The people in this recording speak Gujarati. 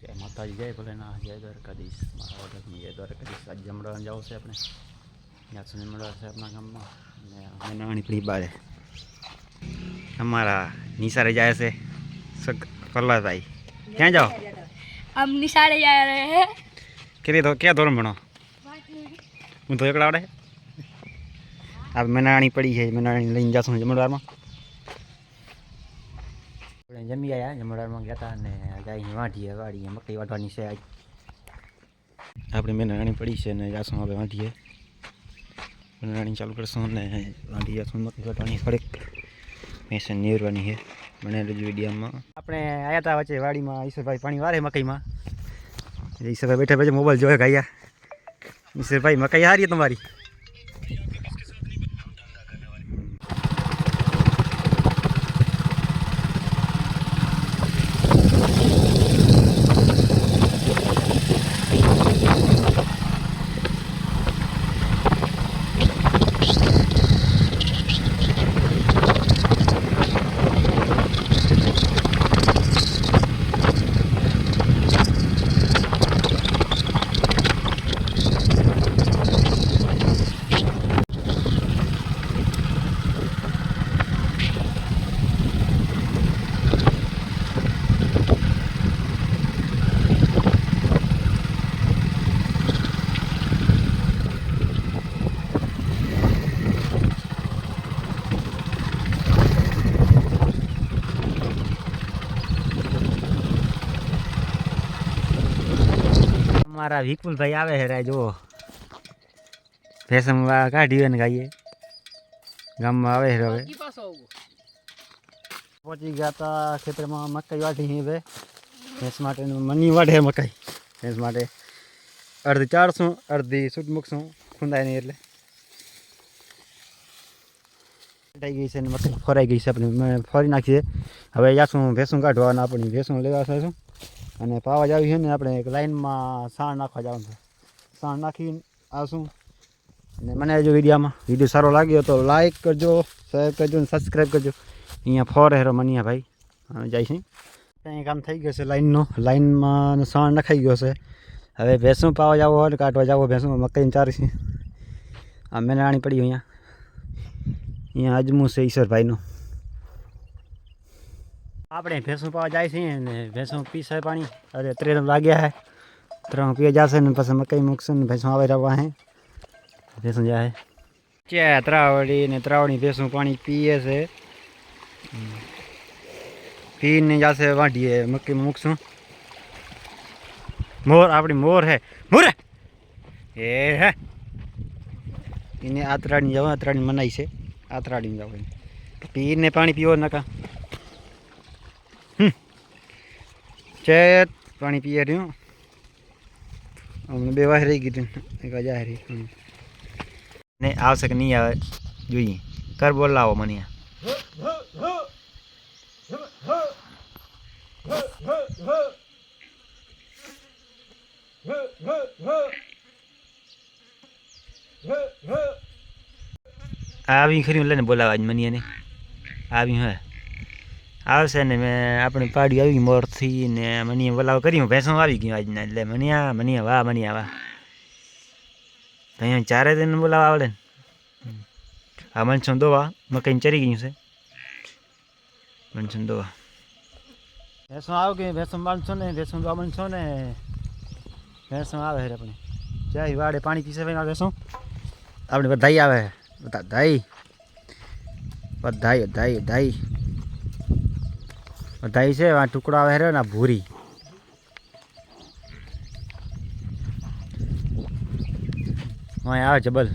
જય માતાજી જય ભોલેનાથ જય દ્વારકાધીશ મારા વડકની જય દ્વારકાધીશ. આજે જમડવા જાવ છે આપણે. ત્યાં સુધી મળવા છે આપણા ગામમાં. અને અમે નાણીપડી બારે અમારા નિશાળે જાય છે પ્રહલાદભાઈ ક્યાં જાઓ? આમ નિશાળે જાય રહે કેટલી તો ક્યાં ધોરણ ભણો? હું તો એકડા આવડે? આ મેનાણી પડી છે મેનાણી લઈને જાશું જમણવારમાં. જમી આવ્યા જમણવારમાં ગયા હતા અને જાય વાંઢીએ, વાડીએ મકઈ વાટવાની છે આજ. આપણે રાણી પડી છે ને જાશું હવે વાંઢીએ. રાણી ચાલુ કરશું અને વાંઢી જાશું વાટવાની ફરક મેસન નીરવાની છે મને રજૂ વિડીયોમાં. આપણે આવ્યા હતા વચ્ચે વાડીમાં, ઈશ્વરભાઈ પાણી વારે મકઈમાં. ઈશ્વરભાઈ બેઠા પછી મોબાઈલ જોયા ગાયા ઈશ્વરભાઈ, મકઈ હારી તમારી? અમારા વિપુલભાઈ આવે છે રે જુઓ. ફેશન કાઢી હોય ને ગાઈએ. ગામમાં આવે છે હવે. પહોંચી ગયા હતા ખેતરમાં મકાઈ વાટી છે હવે. ભેંસ માટે મની વાટે મકાઈ. ભેંસ માટે અડધી ચારશું અડધી સૂટ મૂકશું ખૂંદાય નહીં એટલે. ફટાઈ ગઈ છે ને મકાઈ ફરાઈ ગઈ છે આપણે ફરી નાખી છે. હવે જાશું ભેંસું કાઢવાના આપણી ભેંસું લેવા થઈશું અને પાવા જાવી છે ને આપણે એક લાઈનમાં સાણ નાખવા જવાનું છે. સાણ નાખીને આવશું. અને મને જો વિડીયામાં. વીડિયો સારો લાગ્યો તો લાઈક કરજો શેર કરજો અને સબસ્ક્રાઈબ કરજો. અહીંયા ફોર હેરો મનિયા ભાઈ અમે છે. ત્યાં કામ થઈ ગયું છે લાઈનનો. લાઈનમાં સાણ નખાઈ ગયો છે. હવે ભેંસું પાવા જવો હોય કાઢવા જવો ભેંસું મકાઈને ચારી છે. આ મેનાણી પડી અહીંયા. અહીંયા અજમું છે ઈશ્વરભાઈનું. આપણે ભેંસું પાવા જાય છે ને ભેંસું પીસે પાણી. અરે ત્રણ લાગ્યા હે. ત્રણ પીએ જશે ને પછી મકાઈ મૂકશે ને ભેંસું આવે રહેવા હે. ભેંસું જાય છે ત્રાવડી ને ત્રાવડી ભેંસું પાણી પીએ છે. પીને જશે વાઢીએ, મકાઈ મૂકશું. મોર, આપણી મોર હે. મોર એ હે. એને આતરાડી જવા આતરાડી મનાય છે. આતરાડીને જવા પીને પાણી પીવો નકા. છે પાણી પીએ રહ્યું અમને બે વાર રહી ગયું એક હજાર રહી ને આવશે કે નહીં આવે, જોઈએ. કર બોલાવો મને. આવી ખરી લઈને બોલાવા જ મને આવી હે. આવશે ને મેં આપણી પાડી આવી મોરથી ને મને બોલાવ કરી ભેંસો આવી ગયું આજના, એટલે મનિયા મનિયા વાહ મનિયા વાહ. અહીંયા ચારે દિન બોલાવા આવડે ને. આ મનસો દોવા, મકાઈને ચરી ગયું છે. મનસો દોવા. ભેંસો આવ કે, ભેંસો માનશો ને, ભેંસો દોવા બનશો ને. ભેંસો આવે હે આપણે. જાય, વાડે પાણી પીસે ભાઈ ભેંસો. આપણે બધાઈ આવે. બધા ધાઈ બધાઈ બધાઈ બધાઈ બધાઈ છે આ ટુકડા આવે ને ભૂરી. હા આવે જબલ